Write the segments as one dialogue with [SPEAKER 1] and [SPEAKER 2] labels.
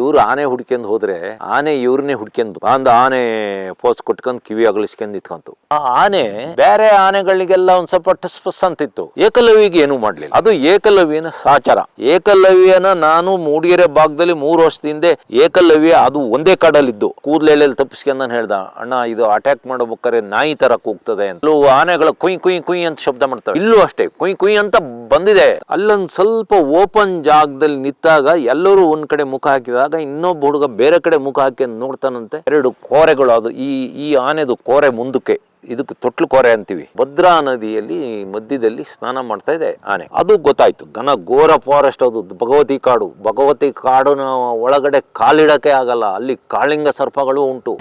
[SPEAKER 1] ಇವ್ರು ಆನೆ ಹುಡ್ಕೊಂಡ್ ಹೋದ್ರೆ ಆನೆ ಇವ್ರನ್ನೇ ಹುಡ್ಕೊಂಡ್ ಬಂದು ಆನೆ ಪೋಸ್ ಕೊಟ್ಕೊಂಡ್ ಕಿವಿ ಅಗಲಿಸ್ಕೊಂಡ್ ಇತ್ಕೊಂತು ಆ ಆನೆ ಬೇರೆ ಆನೆಗಳಿಗೆಲ್ಲ ಒಂದ್ ಸ್ವಲ್ಪ ಟಸ್ ಪಸ್ ಅಂತಿತ್ತು. ಏಕಲವ್ಯಗೆ ಏನು ಮಾಡ್ಲಿಲ್ಲ. ಅದು ಏಕಲವ್ಯನ ಸಾಚಾರ. ಏಕಲವ್ಯನ ನಾನು ಮೂಡಿಗೆರೆ ಭಾಗದಲ್ಲಿ ಮೂರು ವರ್ಷದಿಂದ ಏಕಲವ್ಯ ಅದು ಒಂದೇ ಕಾಡಲ್ಲಿದ್ದು. ಕೂದಲೆಲ್ಲ ತಪ್ಪಿಸ್ಕೊಂಡ್ ನಾನು ಹೇಳ್ದ, ಅಣ್ಣ, ಇದು ಅಟ್ಯಾಕ್ ಮಾಡಬೇಕಾದ್ರೆ ನಾಯಿ ತರ ಕೂಗ್ತದೆ ಅಂತ. ಆನೆಗಳ ಕುಯ್ ಕುಯ್ ಕುಯ್ ಅಂತ ಶಬ್ದ ಮಾಡ್ತವೆ ಇಲ್ಲೂ ಅಷ್ಟೇ, ಕುಯ್ ಕುಯ್ ಅಂತ ಬಂದಿದೆ. ಅಲ್ಲೊಂದು ಸ್ವಲ್ಪ ಓಪನ್ ಜಾಗದಲ್ಲಿ ನಿಂತಾಗ ಎಲ್ಲರೂ ಒಂದ್ ಕಡೆ ಮುಖ ಹಾಕಿದಾಗ ಇನ್ನೊಬ್ಬ ಹುಡುಗ ಬೇರೆ ಕಡೆ ಮುಖ ಹಾಕಿ ನೋಡ್ತಾನಂತೆ. ಎರಡು ಕೋರೆಗಳು ಅದು. ಈ ಈ ಆನೆದು ಕೋರೆ ಮುಂದಕ್ಕೆ. ಇದಕ್ಕೆ ತೊಟ್ಲು ಕೋರೆ ಅಂತೀವಿ. ಭದ್ರಾ ನದಿಯಲ್ಲಿ ಮಧ್ಯದಲ್ಲಿ ಸ್ನಾನ ಮಾಡ್ತಾ ಇದೆ ಆನೆ. ಅದು ಗೊತ್ತಾಯ್ತು. ಘನ ಘೋರ ಫಾರೆಸ್ಟ್ ಅದು. ಭಗವತಿ ಕಾಡು. ಭಗವತಿ ಕಾಡಿನ ಒಳಗಡೆ ಕಾಲಿಡಕ್ಕೆ ಆಗಲ್ಲ. ಅಲ್ಲಿ ಕಾಳಿಂಗ ಸರ್ಪಗಳು ಉಂಟು.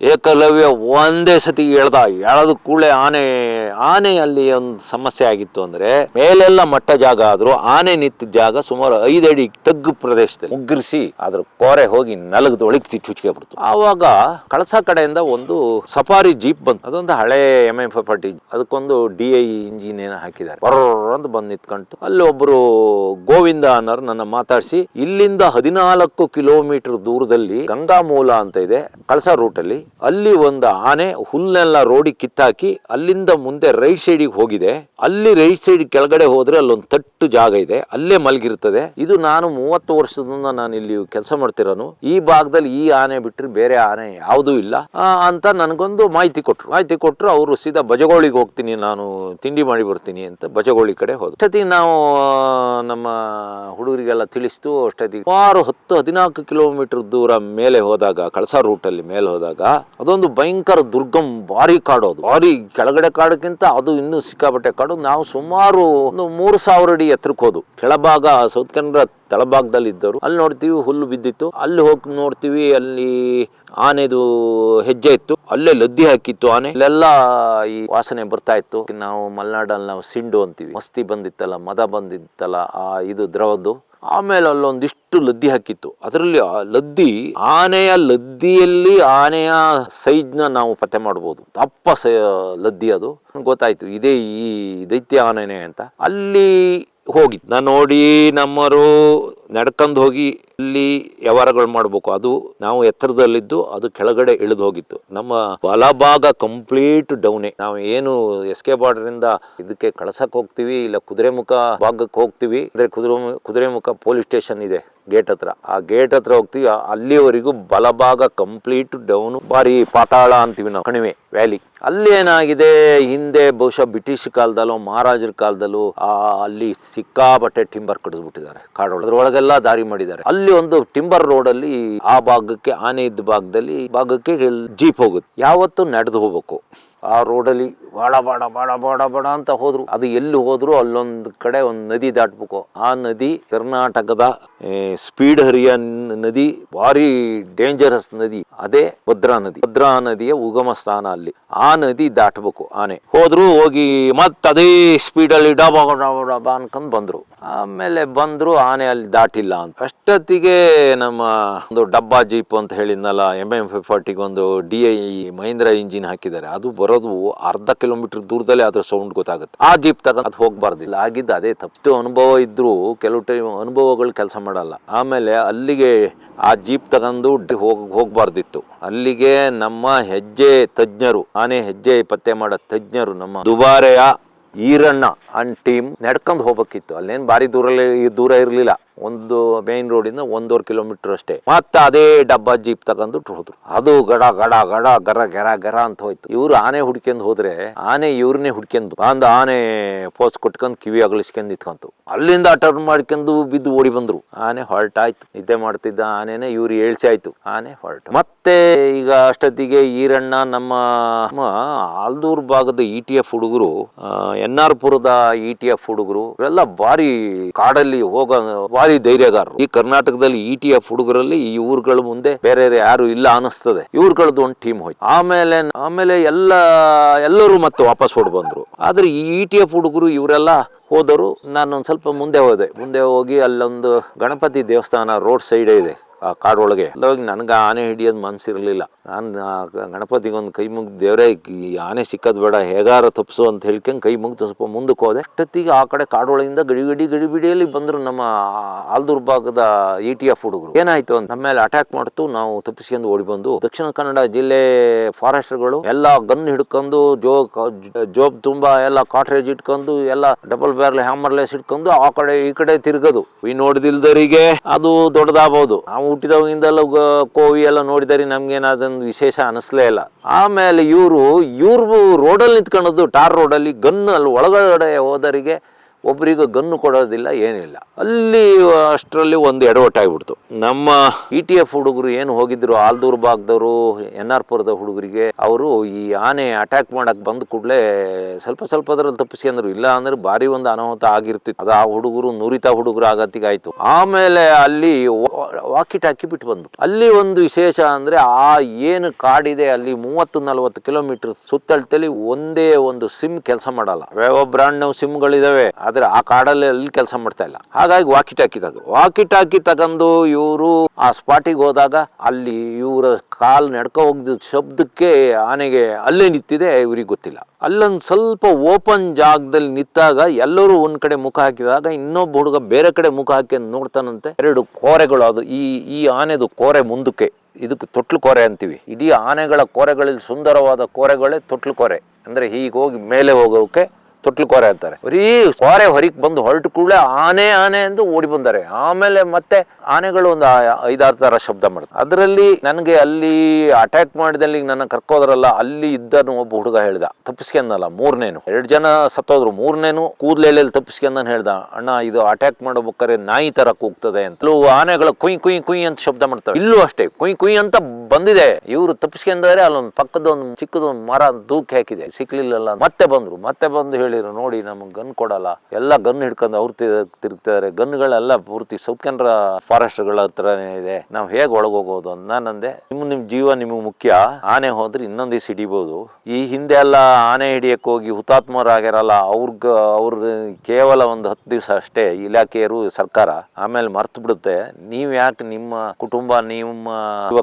[SPEAKER 1] ಏಕಲವ್ಯ ಒಂದೇ ಸತಿ ಎಳ್ದ ಎಳೆದ ಕೂಡಲೇ ಆನೆ ಆನೆ ಅಲ್ಲಿ ಒಂದು ಸಮಸ್ಯೆ ಆಗಿತ್ತು ಅಂದ್ರೆ ಮೇಲೆಲ್ಲ ಮಟ್ಟ ಜಾಗ ಆದ್ರೂ ಆನೆ ನಿಂತ ಜಾಗ ಸುಮಾರು ಐದಡಿ ತಗ್ಗು ಪ್ರದೇಶದಲ್ಲಿ ಉಗ್ರಿಸಿ ಅದ್ರ ಕೋರೆ ಹೋಗಿ ನೆಲಗದ ಒಳಗೆ ಬಿಡ್ತು. ಆವಾಗ ಕಳಸ ಕಡೆಯಿಂದ ಒಂದು ಸಫಾರಿ ಜೀಪ್ ಬಂತು. ಅದೊಂದು ಹಳೆ ಎಂ ಎಂ ಫಾರ್ಟಿ ಅದಕ್ಕೊಂದು ಡಿ ಐ ಇಂಜಿನ್ ಏನೋ ಹಾಕಿದ್ದಾರೆ. ಬರ್ರ ಅಂತ ಬಂದು ನಿಂತ್ಕೊಂಡು ಅಲ್ಲಿ ಒಬ್ರು ಗೋವಿಂದ ಅನ್ನೋರು ನನ್ನ ಮಾತಾಡಿಸಿ, ಇಲ್ಲಿಂದ ಹದಿನಾಲ್ಕು ಕಿಲೋಮೀಟರ್ ದೂರದಲ್ಲಿ ಗಂಗಾ ಮೂಲ ಅಂತ ಇದೆ, ಕಳಸ ರೂಟ್ ಅಲ್ಲಿ ಒಂದು ಆನೆ ಹುಲ್ಲೆಲ್ಲ ರೋಡಿಗೆ ಕಿತ್ತಾಕಿ ಅಲ್ಲಿಂದ ಮುಂದೆ ರೈಟ್ ಸೈಡಿಗೆ ಹೋಗಿದೆ. ಅಲ್ಲಿ ರೈಟ್ ಸೈಡ್ ಕೆಳಗಡೆ ಹೋದ್ರೆ ಅಲ್ಲೊಂದು ತಟ್ಟು ಜಾಗ ಇದೆ, ಅಲ್ಲೇ ಮಲಗಿರ್ತದೆ. ಇದು ನಾನು ಮೂವತ್ತು ವರ್ಷದಿಂದ ನಾನು ಇಲ್ಲಿ ಕೆಲಸ ಮಾಡ್ತಿರೋನು. ಈ ಭಾಗದಲ್ಲಿ ಈ ಆನೆ ಬಿಟ್ಟರೆ ಬೇರೆ ಆನೆ ಯಾವುದೂ ಇಲ್ಲ. ಅಂತ ನನಗೊಂದು ಮಾಹಿತಿ ಕೊಟ್ರು. ಮಾಹಿತಿ ಕೊಟ್ಟರು ಅವರು ಸೀದಾ ಬಜಗೋಳಿಗೆ ಹೋಗ್ತೀನಿ, ನಾನು ತಿಂಡಿ ಮಾಡಿ ಬರ್ತೀನಿ ಅಂತ ಬಜಗೋಳಿ ಕಡೆ ಹೋದ ಅಷ್ಟೊತ್ತಿಗೆ ನಾವು ನಮ್ಮ ಹುಡುಗರಿಗೆಲ್ಲ ತಿಳಿಸ್ತು, ಅಷ್ಟೊತ್ತಿಗೆ ಸುಮಾರು ಹತ್ತು ಹದಿನಾಲ್ಕು ಕಿಲೋಮೀಟರ್ ದೂರ ಮೇಲೆ ಹೋದಾಗ, ಕಳಸ ರೂಟಲ್ಲಿ ಮೇಲೆ ಹೋದಾಗ, ಅದೊಂದು ಭಯಂಕರ ದುರ್ಗಮ್ ಭಾರಿ ಕಾಡೋದು. ಭಾರಿ ಕೆಳಗಡೆ ಕಾಡಕ್ಕಿಂತ ಅದು ಇನ್ನೂ ಸಿಕ್ಕಾಪಟ್ಟೆ ನಾವು ಸುಮಾರು ಒಂದು ಮೂರು ಸಾವಿರ ಅಡಿ ಎತ್ತರಕ್ಕೆ ಹೋದು ಕೆಳಭಾಗ ಸೌತ್ ಕನ್ನಡ ತಳಭಾಗದಲ್ಲಿ ಇದ್ದವರು ಅಲ್ಲಿ ನೋಡ್ತೀವಿ ಹುಲ್ಲು ಬಿದ್ದಿತ್ತು. ಅಲ್ಲಿ ಹೋಗಿ ನೋಡ್ತೀವಿ, ಅಲ್ಲಿ ಆನೆದು ಹೆಜ್ಜೆ ಇತ್ತು. ಅಲ್ಲೇ ಲದ್ದಿ ಹಾಕಿತ್ತು ಆನೆ. ಇಲ್ಲೆಲ್ಲ ಈ ವಾಸನೆ ಬರ್ತಾ ಇತ್ತು. ನಾವು ಮಲೆನಾಡಲ್ಲಿ ನಾವು ಸಿಂಡು ಅಂತೀವಿ. ಮಸ್ತಿ ಬಂದಿತ್ತಲ್ಲ, ಮದ ಬಂದಿತ್ತಲ್ಲ, ಆ ಇದು ದ್ರವದ್ದು. ಆಮೇಲೆ ಅಲ್ಲೊಂದಿಷ್ಟು ಲದ್ದಿ ಹಾಕಿತ್ತು. ಅದರಲ್ಲಿ ಆ ಲದ್ದಿ, ಆನೆಯ ಲದ್ದಿಯಲ್ಲಿ ಆನೆಯ ಸೈಜ್ನ ನಾವು ಪತ್ತೆ ಮಾಡ್ಬೋದು. ದಪ್ಪ ಸ, ಲದ್ದಿ ಅದು. ಗೊತ್ತಾಯ್ತು, ಇದೇ ಈ ದೈತ್ಯ ಆನೆನೆ ಅಂತ. ಅಲ್ಲಿ ಹೋಗಿ ನಾನು ನೋಡಿ ನಮ್ಮರು ನಡ್ಕೊಂಡು ಹೋಗಿ ಅಲ್ಲಿ ವ್ಯವಹಾರಗಳು ಮಾಡಬೇಕು. ಅದು ನಾವು ಎತ್ತರದಲ್ಲಿದ್ದು ಅದು ಕೆಳಗಡೆ ಇಳಿದು ಹೋಗಿತ್ತು. ನಮ್ಮ ಬಲಭಾಗ ಕಂಪ್ಲೀಟ್ ಡೌನೇ. ನಾವು ಏನು ಎಸ್ ಕೆ ಬಾರ್ಡರಿಂದ ಇದಕ್ಕೆ ಕಳಸಕ್ಕೆ ಹೋಗ್ತೀವಿ ಇಲ್ಲ ಕುದುರೆಮುಖ ಭಾಗಕ್ಕೆ ಹೋಗ್ತೀವಿ. ಅಂದ್ರೆ ಕುದುರೆ ಕುದುರೆಮುಖ ಪೊಲೀಸ್ ಸ್ಟೇಷನ್ ಇದೆ. ಗೇಟ್ ಹತ್ರ. ಆ ಗೇಟ್ ಹತ್ರ ಹೋಗ್ತೀವಿ ಅಲ್ಲಿವರೆಗೂ ಬಲಭಾಗ ಕಂಪ್ಲೀಟ್ ಡೌನ್ ಬಾರಿ ಪಾತಾಳ ಅಂತೀವಿ ನಾವು. ಕಣಿವೆ ವ್ಯಾಲಿ ಅಲ್ಲಿ ಏನಾಗಿದೆ? ಹಿಂದೆ ಬಹುಶಃ ಬ್ರಿಟಿಷ್ ಕಾಲದಲ್ಲೋ, ಮಹಾರಾಜರ ಕಾಲದಲ್ಲೂ, ಆ, ಅಲ್ಲಿ ಸಿಕ್ಕಾಪಟ್ಟೆ ಟಿಂಬರ್ ಕಡಿದ್ಬಿಟ್ಟಿದ್ದಾರೆ. ಕಾಡೊಳಗೆ. ಅದ್ರೊಳಗೆಲ್ಲ ದಾರಿ ಮಾಡಿದ್ದಾರೆ. ಅಲ್ಲಿ ಒಂದು ಟಿಂಬರ್ ರೋಡ್ ಅಲ್ಲಿ ಆ ಭಾಗಕ್ಕೆ, ಆನೆ ಇದ್ದ ಭಾಗದಲ್ಲಿ ಭಾಗಕ್ಕೆ ಜೀಪ್ ಹೋಗುತ್ತೆ. ಯಾವತ್ತು ನಡೆದು ಹೋಗ್ಬೇಕು. ಆ ರೋಡಲ್ಲಿ ಬಾಡ ಬಾಡ ಬಾಡ ಬಾಡ ಬಾಡ ಅಂತ ಹೋದ್ರು. ಅದು ಎಲ್ಲಿ ಹೋದ್ರು ಅಲ್ಲೊಂದು ಕಡೆ ಒಂದು ನದಿ ದಾಟ್ಬೇಕು ಆ ನದಿ ಕರ್ನಾಟಕದ ಸ್ಪೀಡ್ ಹರಿಯ ನದಿ, ಭಾರಿ ಡೇಂಜರಸ್ ನದಿ. ಅದೇ ಭದ್ರಾ ನದಿ. ಭದ್ರಾ ನದಿಯ ಉಗಮ ಸ್ಥಾನ ಅಲ್ಲಿ. ಆ ನದಿ ದಾಟ್ಬೇಕು ಆನೆ. ಹೋದ್ರು ಹೋಗಿ ಮತ್ತೆ ಅದೇ ಸ್ಪೀಡಲ್ಲಿ ಡಬಾ ಡಬಾ ಅನ್ಕೊಂಡ್ ಬಂದ್ರು. ಆಮೇಲೆ ಬಂದ್ರು ಆನೆ ಅಲ್ಲಿ ದಾಟಿಲ್ಲ ಅಂತ. ಅಷ್ಟೊತ್ತಿಗೆ ನಮ್ಮ ಒಂದು ಡಬ್ಬಾ ಜೀಪ್ ಅಂತ ಹೇಳಿದ್ನಲ್ಲ ಎಂ ಎಂ ಫಾರ್ಟಿಗೆ ಒಂದು ಡಿ ಐ ಮಹೀಂದ್ರ ಇಂಜಿನ್ ಹಾಕಿದ್ದಾರೆ. ಅದು ಬರೋದು ಅರ್ಧ ಕಿಲೋಮೀಟರ್ ದೂರದಲ್ಲೇ ಅದ್ರ ಸೌಂಡ್ ಗೊತ್ತಾಗುತ್ತೆ. ಆ ಜೀಪ್ ತಗೊಂಡ್ ಅದು ಹೋಗ್ಬಾರ್ದಿಲ್ಲ. ಆಗಿದ್ದು ಅದೇ ತಪ್ಪು. ಅನುಭವ ಇದ್ರು ಕೆಲವು ಟೈಮ್ ಅನುಭವಗಳು ಕೆಲಸ ಮಾಡಲ್ಲ. ಆಮೇಲೆ ಅಲ್ಲಿಗೆ ಆ ಜೀಪ್ ತಗೊಂಡು ಹೋಗ್, ಹೋಗ್ಬಾರ್ದಿತ್ತು. ಅಲ್ಲಿಗೆ ನಮ್ಮ ಹೆಜ್ಜೆ ತಜ್ಞರು, ಆನೆ ಹೆಜ್ಜೆ ಪತ್ತೆ ಮಾಡೋ ತಜ್ಞರು ನಮ್ಮ ದುಬಾರೆಯ ಈರಣ್ಣ ಅಂಡ್ ಟೀಮ್ ನಡ್ಕೊಂಡು ಹೋಗ್ಬೇಕಿತ್ತು. ಅಲ್ಲೇನ್ ಭಾರಿ ದೂರಲ್ಲಿ, ದೂರ ಇರಲಿಲ್ಲ. ಒಂದು ಮೇನ್ ರೋಡಿಂದ ಒಂದೂವರೆ ಕಿಲೋಮೀಟರ್ ಅಷ್ಟೇ. ಮತ್ತೆ ಅದೇ ಡಬ್ಬಾ, ಜೀಪ್ ತಗೊಂಡು ಹೋದ್ರು. ಅದು ಗಡ ಗಡ ಗಡ, ಗರ ಗರ ಗರ ಅಂತ ಹೋಯ್ತು. ಇವ್ರು ಆನೆ ಹುಡ್ಕೊಂಡ್ ಹೋದ್ರೆ ಆನೆ ಇವ್ರನ್ನೇ ಹುಡ್ಕೊಂಡ್ ಬಂದು ಆನೆ ಫೋಸ್ ಕೊಟ್ಕೊಂಡು ಕಿವಿ ಅಗಲಿಸ್ಕೊಂಡ್ ನಿಂತ್ಕೊಂತು. ಅಲ್ಲಿಂದ ಟರ್ನ್ ಮಾಡ್ಕೊಂಡು ಬಿದ್ದು ಓಡಿ ಬಂದ್ರು. ಆನೆ ಹೊರಟ್ ಆಯ್ತು ನಿದ್ದೆ ಮಾಡ್ತಿದ್ದ ಆನೆನೆ ಇವ್ರು ಏಳ್ಸಿ ಆಯ್ತು. ಆನೆ ಹೊರಟ. ಮತ್ತೆ ಈಗ ಅಷ್ಟೊತ್ತಿಗೆ ಈರಣ್ಣ ನಮ್ಮ ಆಲ್ದೂರ್ ಭಾಗದ ಇ ಟಿ ಎಫ್ ಹುಡುಗರು ಎನ್ ಆರ್ ಪುರದ ಇ ಟಿ ಎಫ್ ಹುಡುಗರು, ಇವೆಲ್ಲ ಭಾರಿ ಕಾಡಲ್ಲಿ ಹೋಗೋ ಭಾರಿ ಧೈರ್ಯಗಾರರು. ಈ ಕರ್ನಾಟಕದಲ್ಲಿ ಇ ಟಿ ಎಫ್ ಹುಡುಗರಲ್ಲಿ ಈ ಊರುಗಳ ಮುಂದೆ ಬೇರೆ ಯಾರು ಇಲ್ಲ ಅನಿಸ್ತದೆ ಇವ್ರಗಳದ್ದು ಒಂದು ಟೀಮ್ ಹೋಯ್ತು. ಆಮೇಲೆ ಆಮೇಲೆ ಎಲ್ಲ, ಎಲ್ಲರೂ ಮತ್ತೆ ವಾಪಸ್ ಹೊಡ್ ಬಂದ್ರು. ಆದ್ರೆ ಈ ಇ ಟಿ ಎಫ್ ಹುಡುಗರು ಇವರೆಲ್ಲ ಹೋದರು. ನಾನು ಒಂದು ಸ್ವಲ್ಪ ಮುಂದೆ ಹೋದೆ. ಮುಂದೆ ಹೋಗಿ ಅಲ್ಲೊಂದು ಗಣಪತಿ ದೇವಸ್ಥಾನ ರೋಡ್ ಸೈಡ್ ಇದೆ. ಆ ಕಾಡೊಳಗೆ. ಅಲ್ಲೋಗಿ ನನಗೆ ಆನೆ ಹಿಡಿಯೋದು ಮನಸ್ಸಿರಲಿಲ್ಲ ನಾನು ಗಣಪತಿಗೊಂದು ಕೈ ಮುಗ್ದು ದೇವರೇ, ಈ ಆನೆ ಸಿಕ್ಕೋದು ಬೇಡ, ಹೇಗಾರ ತಪ್ಪಿಸು ಅಂತ ಹೇಳ್ಕೊಂಡು ಕೈ ಮುಗ್ದು ಸ್ವಲ್ಪ ಮುಂದಕ್ಕೆ ಹೋದೆ. ಅಷ್ಟೊತ್ತಿಗೆ ಆ ಕಡೆ ಕಾಡೊಳಗಿಂದ ಗಡಿ ಗಡಿ ಗಡಿಬಿಡಿಯಲ್ಲಿ ಬಂದ್ರು ನಮ್ಮ ಆಲ್ದೂರ್ ಭಾಗದ ಇ ಟಿ ಎಫ್ ಹುಡುಗರು. ಏನಾಯ್ತು ಅಂತ ನಮ್ಮ ಮೇಲೆ ಅಟ್ಯಾಕ್ ಮಾಡ್ತು. ನಾವು ತಪ್ಪಿಸ್ಕೊಂಡು ಓಡಿ ಬಂದು ದಕ್ಷಿಣ ಕನ್ನಡ ಜಿಲ್ಲೆ ಫಾರೆಸ್ಟ್ಗಳು ಎಲ್ಲ ಗನ್ ಹಿಡ್ಕೊಂಡು, ಜೋ ಜೋಬ್ ತುಂಬಾ ಎಲ್ಲ ಕಾಟ್ರೇಜ್ ಇಟ್ಕೊಂಡು, ಎಲ್ಲ ಡಬಲ್ ಬ್ಯಾರ್ಲ್ ಹ್ಯಾಮರ್ಲೆಸ್ ಇಟ್ಕೊಂಡು ಆ ಕಡೆ ಈ ಕಡೆ ತಿರ್ಗದು. ಈ ನೋಡಿದಿಲ್ದರಿಗೆ ಅದು ದೊಡ್ಡದಾಗಬಹುದು ನಾವು ಹುಟ್ಟಿದವಾಗಿಂದೆಲ್ಲ ಕೋವಿ ಎಲ್ಲ ನೋಡಿದರೆ ನಮ್ಗೇನಾದೊಂದು ವಿಶೇಷ ಅನಿಸ್ಲೇ ಇಲ್ಲ. ಆಮೇಲೆ ಇವರು ಇವ್ರು ರೋಡಲ್ಲಿ ನಿಂತ್ಕೊಳ್ಳೋದು ಟಾರ್ ರೋಡಲ್ಲಿ ಗನ್ ಅಲ್ಲಿ ಒಳಗಡೆ ಹೋದರಿಗೆ ಒಬ್ರಿಗೆ ಗನ್ನು ಕೊಡೋದಿಲ್ಲ ಏನಿಲ್ಲ ಅಲ್ಲಿ ಅಷ್ಟರಲ್ಲಿ ಒಂದು ಎಡವಟ್ಟಾಗ್ಬಿಡ್ತು. ನಮ್ಮ ಇ ಟಿ ಎಫ್ ಹುಡುಗರು ಏನು ಹೋಗಿದ್ರು, ಆಲ್ದೂರ್ ಭಾಗದವರು ಎನ್ ಆರ್ ಪುರದ ಹುಡುಗರಿಗೆ, ಅವರು ಈ ಆನೆ ಅಟ್ಯಾಕ್ ಮಾಡಕ್ ಬಂದ ಕೂಡಲೇ ಸ್ವಲ್ಪ ಸ್ವಲ್ಪ ಅದ್ರಲ್ಲಿ ಅಂದ್ರು. ಇಲ್ಲ ಅಂದ್ರೆ ಭಾರಿ ಒಂದು ಅನಾಹುತ ಆಗಿರ್ತಿತ್ತು. ಅದು ಆ ಹುಡುಗರು, ನುರಿತ ಹುಡುಗರು ಆಗತ್ತಿಗೆ ಆಯ್ತು ಆಮೇಲೆ ಅಲ್ಲಿ ವಾಕಿಟ್ ಹಾಕಿ ಬಿಟ್ಟು ಬಂದ್ಬಿಟ್ಟು ಅಲ್ಲಿ ಒಂದು ವಿಶೇಷ ಅಂದ್ರೆ ಆ ಏನು ಕಾಡಿದೆ, ಅಲ್ಲಿ ಮೂವತ್ತು, ನಲವತ್ತು ಕಿಲೋಮೀಟರ್ ಸುತ್ತಳತೆಲಿ ಒಂದೇ ಒಂದು ಸಿಮ್ ಕೆಲಸ ಮಾಡಲ್ಲ. ಯಾವ ಬ್ರಾಂಡ್ ಸಿಮ್ಗಳಿದಾವೆ. ಆದ್ರೆ ಆ ಕಾಡಲ್ಲಿ ಅಲ್ಲಿ ಕೆಲಸ ಮಾಡ್ತಾ ಇಲ್ಲ. ಹಾಗಾಗಿ ವಾಕಿ ಟಾಕಿ ತಗೋ ವಾಕಿ ಟಾಕಿ ತಗೊಂಡು ಇವರು ಆ ಸ್ಪಾಟಿಗೆ ಹೋದಾಗ ಅಲ್ಲಿ ಇವರ ಕಾಲು ನಡ್ಕೊ ಹೋಗಿದ ಶಬ್ದಕ್ಕೆ ಆನೆಗೆ ಅಲ್ಲೇ ನಿಂತಿದೆ, ಇವ್ರಿಗೆ ಗೊತ್ತಿಲ್ಲ. ಅಲ್ಲೊಂದು ಸ್ವಲ್ಪ ಓಪನ್ ಜಾಗದಲ್ಲಿ ನಿಂತಾಗ ಎಲ್ಲರೂ ಒಂದು ಕಡೆ ಮುಖ ಹಾಕಿದಾಗ ಇನ್ನೊಬ್ಬ ಹುಡುಗ ಬೇರೆ ಕಡೆ ಮುಖ ಹಾಕಿ ನೋಡ್ತಾನಂತೆ. ಎರಡು ಕೋರೆಗಳು ಅದು. ಈ ಈ ಆನೆದು ಕೋರೆ ಮುಂದಕ್ಕೆ. ಇದಕ್ಕೆ ತೊಟ್ಲು ಕೋರೆ ಅಂತೀವಿ. ಇಡೀ ಆನೆಗಳ ಕೋರೆಗಳಲ್ಲಿ ಸುಂದರವಾದ ಕೋರೆಗಳೇ ತೊಟ್ಲು ಕೋರೆ. ಅಂದ್ರೆ ಹೀಗೆ ಹೋಗಿ ಮೇಲೆ ಹೋಗೋಕೆ ತೊಟ್ಲು ಕೋರೆ ಅಂತಾರೆ. ಬರೀ ಕೋರೆ ಹೊರಗೆ ಬಂದು ಹೊರಟು ಕೂಡಲೇ ಆನೆ ಆನೆ ಎಂದು ಓಡಿ ಬಂದಾರೆ. ಆಮೇಲೆ ಮತ್ತೆ ಆನೆಗಳು ಒಂದು ಐದಾರು ತರ ಶಬ್ದ ಮಾಡ್ತಾರೆ ಅದರಲ್ಲಿ ನನಗೆ ಅಲ್ಲಿ ಅಟ್ಯಾಕ್ ಮಾಡಿದಲ್ಲಿ ನನ್ನ ಕರ್ಕೋದ್ರಲ್ಲ, ಅಲ್ಲಿ ಇದ್ದನು ಒಬ್ಬ ಹುಡುಗ ಹೇಳ್ದ. ತಪ್ಪಿಸ್ಕೊಂಡಲ್ಲ ಮೂರನೇನು. ಎರಡು ಜನ ಸತ್ತೋದ್ರು, ಮೂರನೇನು ಕೂದ್ಲೆಲೆಲ್ಲಿ ತಪ್ಪಿಸ್ಕೊಂಡನ್ ಹೇಳ್ದ. ಅಣ್ಣ, ಇದು ಅಟ್ಯಾಕ್ ಮಾಡಬೇಕಾರೆ ನಾಯಿ ತರ ಕೂಗ್ತದೆ ಅಂತ. ಆನೆಗಳು ಕುಯ್ ಕುಯ್ ಕುಯ್ ಅಂತ ಶಬ್ದ ಮಾಡ್ತವೆ. ಇಲ್ಲೂ ಅಷ್ಟೇ, ಕುಯ್ ಕುಯ್ ಅಂತ ಬಂದಿದೆ. ಇವರು ತಪ್ಪಿಸ್ಕೊಂಡ್ರೆ ಅಲ್ಲೊಂದು ಪಕ್ಕದ ಒಂದು ಮರ ದೂಕ್ ಹಾಕಿದೆ. ಸಿಕ್ಲಿಲ್ಲಲ್ಲ ಮತ್ತೆ ಬಂದ್ರು. ಮತ್ತೆ ಬಂದು ಹೇಳಿರು ನೋಡಿ, ನಮ್ಗೆ ಗನ್ ಕೊಡಲ್ಲ. ಎಲ್ಲ ಗನ್ ಹಿಡ್ಕೊಂಡು ಅವ್ರು ತಿರುಗ್ತಿದ್ದಾರೆ. ಗನ್ಗಳೆಲ್ಲ ಪೂರ್ತಿ ಸೌತ್ ಫಾರೆಸ್ಟ್ ಫಾರೆಸ್ಟ್ಗಳ ಹತ್ರನೇ ಇದೆ. ನಾವು ಹೇಗೆ ಒಳಗೋಗೋದು? ಅಂತ ನಾನಂದೆ ನಿಮ್ ನಿಮ್ ಜೀವ ನಿಮಗೆ ಮುಖ್ಯ. ಆನೆ ಹೋದ್ರೆ ಇನ್ನೊಂದ್ ದಿವಸ ಹಿಡಿಬೋದು. ಈ ಹಿಂದೆ ಎಲ್ಲ ಆನೆ ಹಿಡಿಯಕ್ಕೆ ಹೋಗಿ ಹುತಾತ್ಮರಾಗಿರಲ್ಲ ಅವ್ರಗ್, ಅವ್ರ ಕೇವಲ ಒಂದು ಹತ್ತು ದಿವಸ ಅಷ್ಟೇ ಇಲಾಖೆಯರು, ಸರ್ಕಾರ. ಆಮೇಲೆ ಮರ್ತು ಬಿಡುತ್ತೆ. ನೀವ್ ಯಾಕೆ ನಿಮ್ಮ ಕುಟುಂಬ, ನಿಮ್ಮ ಜೀವ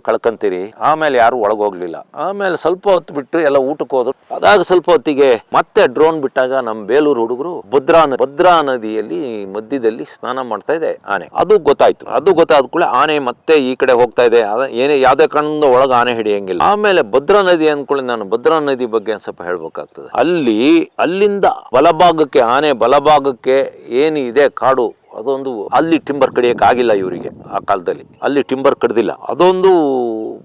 [SPEAKER 1] ಕಳ್ಕಂತೀರಿ ಆಮೇಲೆ ಯಾರು ಒಳಗೋಗ್ಲಿಲ್ಲ. ಆಮೇಲೆ ಸ್ವಲ್ಪ ಹೊತ್ತು ಬಿಟ್ಟು ಎಲ್ಲ ಊಟಕ್ಕೆ ಹೋದ್ರು. ಅದಾಗ ಸ್ವಲ್ಪ ಹೊತ್ತಿಗೆ ಮತ್ತೆ ಡ್ರೋನ್ ಬಿಟ್ಟಾಗ ನಮ್ಮ ಬೇಲೂರು ಹುಡುಗರು ಭದ್ರಾ ಭದ್ರಾ ನದಿಯಲ್ಲಿ ಮಧ್ಯದಲ್ಲಿ ಸ್ನಾನ ಮಾಡ್ತಾ ಇದೆ ಆನೆ. ಅದು ಗೊತ್ತಾಯ್ತು. ಅದು ಗೊತ್ತಾದ ಕೂಡ ಆನೆ ಮತ್ತೆ ಈ ಕಡೆ ಹೋಗ್ತಾ ಇದೆ. ಏನೇ ಯಾವ್ದೇ ಕಾರಣದಿಂದ ಒಳಗೆ ಆನೆ ಹಿಡಿಯಂಗಿಲ್ಲ. ಆಮೇಲೆ ಭದ್ರಾ ನದಿ ಅಂದ್ಕೊಳ್ಳಿ ನಾನು ಭದ್ರಾ ನದಿ ಬಗ್ಗೆ ಸ್ವಲ್ಪ ಹೇಳ್ಬೇಕಾಗ್ತದೆ. ಅಲ್ಲಿ, ಅಲ್ಲಿಂದ ಬಲಭಾಗಕ್ಕೆ, ಆನೆ ಬಲಭಾಗಕ್ಕೆ ಏನಿದೆ ಕಾಡು ಅದೊಂದು, ಅಲ್ಲಿ ಟಿಂಬರ್ ಆಗಿಲ್ಲ ಇವರಿಗೆ ಆ ಕಾಲದಲ್ಲಿ. ಅಲ್ಲಿ ಟಿಂಬರ್ ಕಡ್ದಿಲ್ಲ. ಅದೊಂದು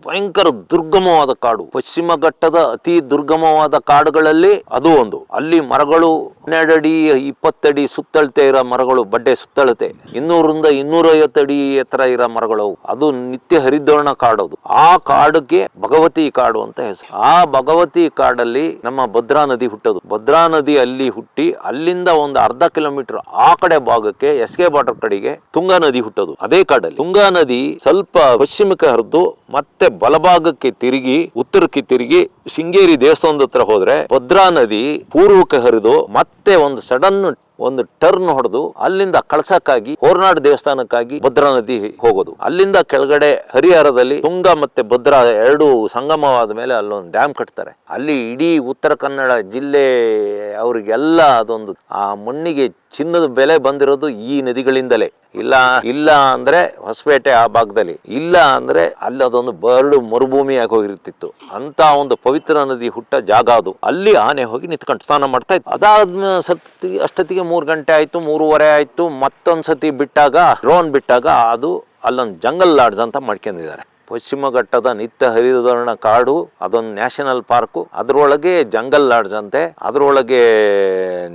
[SPEAKER 1] ಭಯಂಕರ ದುರ್ಗಮವಾದ ಕಾಡು. ಪಶ್ಚಿಮ ಘಟ್ಟದ ಅತಿ ದುರ್ಗಮವಾದ ಕಾಡುಗಳಲ್ಲಿ ಅದು ಒಂದು. ಅಲ್ಲಿ ಮರಗಳು ಹನ್ನೆರಡು ಅಡಿ ಇಪ್ಪತ್ತಡಿ ಸುತ್ತಳತೆ ಇರೋ ಮರಗಳು, ಬಡ್ಡೆ ಸುತ್ತಳತೆ. ಇನ್ನೂರಿಂದ ಇನ್ನೂರೈವತ್ತು ಅಡಿ ಎತ್ತರ ಇರೋ ಮರಗಳು. ಅದು ನಿತ್ಯ ಹರಿದ್ವರ್ಣ ಕಾಡೋದು ಆ ಕಾಡಕ್ಕೆ ಭಗವತಿ ಕಾಡು ಅಂತ ಹೆಸರು. ಆ ಭಗವತಿ ಕಾಡಲ್ಲಿ ನಮ್ಮ ಭದ್ರಾ ನದಿ ಹುಟ್ಟೋದು. ಭದ್ರಾ ನದಿ ಅಲ್ಲಿ ಹುಟ್ಟಿ ಅಲ್ಲಿಂದ ಒಂದು ಅರ್ಧ ಕಿಲೋಮೀಟರ್ ಆ ಕಡೆ ಭಾಗಕ್ಕೆ ಎಸ್ ಕೆ ಬಾರ್ಡರ್ ಕಡೆಗೆ ತುಂಗಾ ನದಿ ಹುಟ್ಟೋದು. ಅದೇ ಕಾಡಲ್ಲಿ. ತುಂಗಾ ನದಿ ಸ್ವಲ್ಪ ಪಶ್ಚಿಮಕ್ಕೆ ಹರಿದು ಮತ್ತೆ ಬಲಭಾಗಕ್ಕೆ ತಿರುಗಿ, ಉತ್ತರಕ್ಕೆ ತಿರುಗಿ ಶೃಂಗೇರಿ ದೇವಸ್ಥಾನದ ಹತ್ರ ಹೋದ್ರೆ ಭದ್ರಾ ನದಿ ಪೂರ್ವಕ್ಕೆ ಹರಿದು ಮತ್ತೆ ಒಂದು ಸಡನ್ ಒಂದು ಟರ್ನ್ ಹೊಡೆದು ಅಲ್ಲಿಂದ ಕಳಸಕ್ಕಾಗಿ ಹೋರ್ನಾಡ್ ದೇವಸ್ಥಾನಕ್ಕಾಗಿ ಭದ್ರಾ ನದಿ ಹೋಗೋದು. ಅಲ್ಲಿಂದ ಕೆಳಗಡೆ ಹರಿಹರದಲ್ಲಿ ತುಂಗ ಮತ್ತೆ ಭದ್ರಾ ಎರಡು ಸಂಗಮವಾದ ಮೇಲೆ ಅಲ್ಲೊಂದು ಡ್ಯಾಮ್ ಕಟ್ತಾರೆ. ಅಲ್ಲಿ ಇಡೀ ಉತ್ತರ ಕನ್ನಡ ಜಿಲ್ಲೆ ಅವರಿಗೆಲ್ಲ ಅದೊಂದು ಆ ಮಣ್ಣಿಗೆ ಚಿನ್ನದ ಬೆಲೆ ಬಂದಿರೋದು ಈ ನದಿಗಳಿಂದಲೇ. ಇಲ್ಲ ಇಲ್ಲ ಅಂದ್ರೆ ಹೊಸಪೇಟೆ ಆ ಭಾಗದಲ್ಲಿ. ಇಲ್ಲ ಅಂದ್ರೆ ಅಲ್ಲಿ ಅದೊಂದು ಬರಡು ಮರುಭೂಮಿಯಾಗಿ ಹೋಗಿರ್ತಿತ್ತು. ಅಂತ ಒಂದು ಪವಿತ್ರ ನದಿ ಹುಟ್ಟ ಜಾಗ ಅದು. ಅಲ್ಲಿ ಆನೆ ಹೋಗಿ ನಿಂತ್ಕೊಂಡು ಸ್ನಾನ ಮಾಡ್ತಾ ಇತ್ತು ಅದಾದ ಸತಿ ಅಷ್ಟೊತ್ತಿಗೆ ಮೂರು ಗಂಟೆ ಆಯ್ತು, ಮೂರುವರೆ ಆಯ್ತು. ಮತ್ತೊಂದ್ ಸತಿ ಬಿಟ್ಟಾಗ ಡ್ರೋನ್ ಬಿಟ್ಟಾಗ ಅದು ಅಲ್ಲೊಂದು ಜಂಗಲ್ ಲಾಡ್ಜ್ ಅಂತ ಮಾಡ್ಕೊಂಡಿದ್ದಾರೆ. ಪಶ್ಚಿಮ ಘಟ್ಟದ ನಿತ್ಯ ಹರಿದ್ವರ್ಣ ಕಾಡು, ಅದೊಂದು ನ್ಯಾಷನಲ್ ಪಾರ್ಕು ಅದರೊಳಗೆ ಜಂಗಲ್ ಲಾಡ್ಜ್ ಅಂತೆ, ಅದರೊಳಗೆ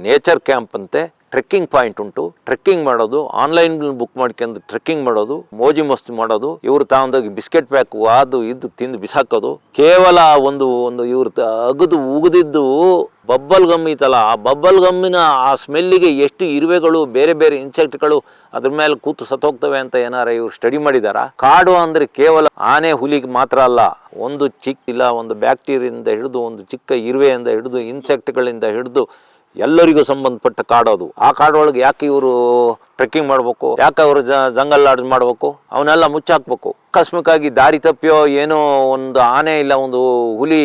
[SPEAKER 1] ನೇಚರ್ ಕ್ಯಾಂಪ್ ಅಂತೆ ಟ್ರೆಕ್ಕಿಂಗ್ ಪಾಯಿಂಟ್ ಉಂಟು. ಟ್ರೆಕ್ಕಿಂಗ್ ಮಾಡೋದು ಆನ್ಲೈನ್ ಬುಕ್ ಮಾಡ್ಕೊಂಡು ಟ್ರೆಕ್ಕಿಂಗ್ ಮಾಡೋದು, ಮೋಜಿ ಮಸ್ತಿ ಮಾಡೋದು, ಇವ್ರು ತಾವೊಂದಾಗಿ ಬಿಸ್ಕೆಟ್ ಪ್ಯಾಕ್ ಅದು ಇದು ತಿಂದು ಬಿಸಾಕೋದು. ಕೇವಲ ಒಂದು ಒಂದು ಇವ್ರು ಅಗದು ಉಗಿದಿದ್ದು ಬಬ್ಬಲ್ ಗಮ್ ಇತ್ತಲ್ಲ, ಆ ಬಬ್ಬಲ್ ಗಮ್ಮಿನ ಆ ಸ್ಮೆಲ್ಲಿಗೆ ಎಷ್ಟು ಇರುವೆಗಳು, ಬೇರೆ ಬೇರೆ ಇನ್ಸೆಕ್ಟ್ಗಳು ಅದ್ರ ಮೇಲೆ ಕೂತು ಸತ್ತೋಗ್ತವೆ ಅಂತ ಏನಾರ ಇವ್ರು ಸ್ಟಡಿ ಮಾಡಿದಾರ? ಕಾಡು ಅಂದ್ರೆ ಕೇವಲ ಆನೆ ಹುಲಿಗೆ ಮಾತ್ರ ಅಲ್ಲ, ಒಂದು ಚಿಕ್ಕ ಇಲ್ಲ, ಒಂದು ಬ್ಯಾಕ್ಟೀರಿಯಿಂದ ಹಿಡಿದು, ಒಂದು ಚಿಕ್ಕ ಇರುವೆಯಿಂದ ಹಿಡಿದು ಇನ್ಸೆಕ್ಟ್ಗಳಿಂದ ಹಿಡಿದು ಎಲ್ಲರಿಗೂ ಸಂಬಂಧಪಟ್ಟ ಕಾಡೋದು ಆ ಕಾಡೊಳಗೆ ಯಾಕೆ ಇವರು ಟ್ರೆಕ್ಕಿಂಗ್ ಮಾಡ್ಬೇಕು? ಯಾಕೆ ಅವರು ಜಂಗಲ್ ಲಾಡ್ಜ್ ಮಾಡ್ಬೇಕು? ಅವನ್ನೆಲ್ಲ ಮುಚ್ಚಾಕ್ಬೇಕು. ಆಕಸ್ಮಿಕವಾಗಿ ದಾರಿ ತಪ್ಪಿಯೋ ಏನೋ ಒಂದು ಆನೆ ಇಲ್ಲ, ಒಂದು ಹುಲಿ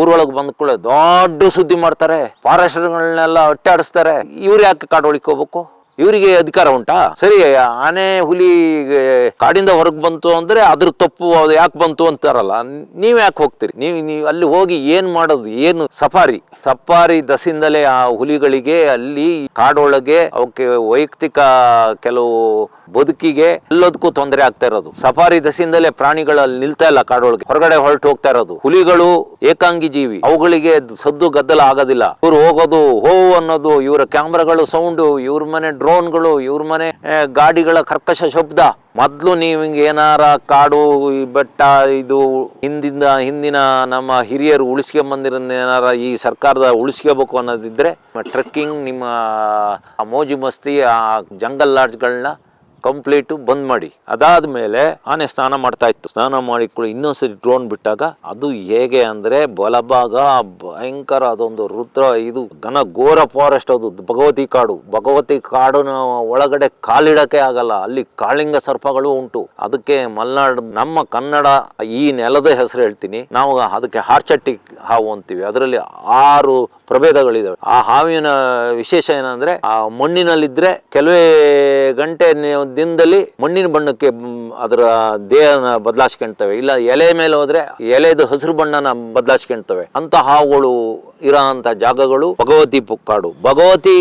[SPEAKER 1] ಊರೊಳಗೆ ಬಂದ ಕೂಡ ದೊಡ್ಡ ಸುದ್ದಿ ಮಾಡ್ತಾರೆ. ಫಾರೆಸ್ಟರ್ಗಳನ್ನೆಲ್ಲ ಅಟ್ಟಾಡಿಸ್ತಾರೆ ಇವ್ರು ಯಾಕೆ ಕಾಡು ಹೋಗ್ಬೇಕು? ಇವರಿಗೆ ಅಧಿಕಾರ ಉಂಟಾ? ಸರಿ, ಆನೆ, ಹುಲಿ ಕಾಡಿಂದ ಹೊರಗೆ ಬಂತು ಅಂದ್ರೆ ಅದ್ರ ತಪ್ಪು, ಅದು ಯಾಕೆ ಬಂತು ಅಂತಾರಲ್ಲ, ನೀವ್ ಯಾಕೆ ಹೋಗ್ತೀರಿ? ನೀವು ನೀವು ಅಲ್ಲಿ ಹೋಗಿ ಏನ್ ಮಾಡೋದು, ಏನು ಸಫಾರಿ? ಸಫಾರಿ ದಸಿಂದಲೇ ಆ ಹುಲಿಗಳಿಗೆ ಅಲ್ಲಿ ಕಾಡೊಳಗೆ ಅವಕ್ಕೆ ವೈಯಕ್ತಿಕ ಕೆಲವು ಬದುಕಿಗೆ ಎಲ್ಲದಕ್ಕೂ ತೊಂದರೆ ಆಗ್ತಾ ಇರೋದು. ಸಫಾರಿ ದಸಿಂದಲೇ ಪ್ರಾಣಿಗಳು ಅಲ್ಲಿ ನಿಲ್ತಾ ಇಲ್ಲ ಕಾಡೊಳಗೆ. ಹೊರಗಡೆ ಹೊರಟು ಹೋಗ್ತಾ ಇರೋದು. ಹುಲಿಗಳು ಏಕಾಂಗಿ ಜೀವಿ. ಅವುಗಳಿಗೆ ಸದ್ದು ಗದ್ದಲ ಆಗೋದಿಲ್ಲ. ಇವ್ರು ಹೋಗೋದು ಹೋ ಅನ್ನೋದು, ಇವರ ಕ್ಯಾಮ್ರಾಗಳು, ಸೌಂಡು ಇವ್ರ ಮನೆ ಡ್ರೋನ್ಗಳು ಇವ್ರ ಮನೆ ಗಾಡಿಗಳ ಕರ್ಕಶ ಶಬ್ದ. ಮೊದಲು ನೀವು ಹಿಂಗೆ ಏನಾರ ಕಾಡು ಬೆಟ್ಟ, ಇದು ಹಿಂದಿಂದ, ಹಿಂದಿನ ನಮ್ಮ ಹಿರಿಯರು ಉಳಿಸ್ಕೊಂಬಂದಿರೋದ್ ಏನಾರ ಈ ಸರ್ಕಾರದ ಉಳಿಸ್ಕೋಬೇಕು ಅನ್ನೋದಿದ್ರೆ ಟ್ರೆಕ್ಕಿಂಗ್, ನಿಮ್ಮ ಮೋಜು ಮಸ್ತಿ ಆ ಜಂಗಲ್ ಲಾಡ್ಜ್ಗಳನ್ನ ಕಂಪ್ಲೀಟು ಬಂದ್ ಮಾಡಿ. ಅದಾದ ಮೇಲೆ ಆನೆ ಸ್ನಾನ ಮಾಡ್ತಾ ಇತ್ತು. ಸ್ನಾನ ಮಾಡಿ ಕೂಡ ಇನ್ನೊಂದ್ಸರಿ ಡ್ರೋನ್ ಬಿಟ್ಟಾಗ ಅದು ಹೇಗೆ ಅಂದ್ರೆ ಬಲಭಾಗ, ಭಯಂಕರ ಅದೊಂದು ರುದ್ರ, ಇದು ಘನ ಘೋರ ಫಾರೆಸ್ಟ್ ಅದು. ಭಗವತಿ ಕಾಡು. ಭಗವತಿ ಕಾಡಿನ ಒಳಗಡೆ ಕಾಲಿಡಕ್ಕೆ ಆಗಲ್ಲ. ಅಲ್ಲಿ ಕಾಳಿಂಗ ಸರ್ಪಗಳು ಉಂಟು. ಅದಕ್ಕೆ ಮಲ್ನಾಡ್, ನಮ್ಮ ಕನ್ನಡ ಈ ನೆಲದ ಹೆಸರು ಹೇಳ್ತೀನಿ. ನಾವು ಅದಕ್ಕೆ ಹಾರ್ಚಟ್ಟಿ ಹಾವು ಅಂತೀವಿ. ಅದರಲ್ಲಿ ಆರು ಪ್ರಭೇದಗಳಿದಾವೆ. ಆ ಹಾವಿನ ವಿಶೇಷ ಏನಂದ್ರೆ ಆ ಮಣ್ಣಿನಲ್ಲಿದ್ರೆ ಕೆಲವೇ ಗಂಟೆ ದಿನದಲ್ಲಿ ಮಣ್ಣಿನ ಬಣ್ಣಕ್ಕೆ ಅದರ ದೇಹನ ಬದಲಾಯಿಸ್ಕೊಂತವೆ. ಇಲ್ಲ, ಎಲೆ ಮೇಲೆ ಹೋದ್ರೆ ಎಲೆದು ಹಸಿರು ಬಣ್ಣನ ಬದಲಾಯಿಸ್ಕೊಂತವೆ. ಅಂತ ಹಾವುಗಳು ಇರೋ ಜಾಗಗಳು ಭಗವತಿ ಪುಕ್ಕಾಡು. ಭಗವತಿ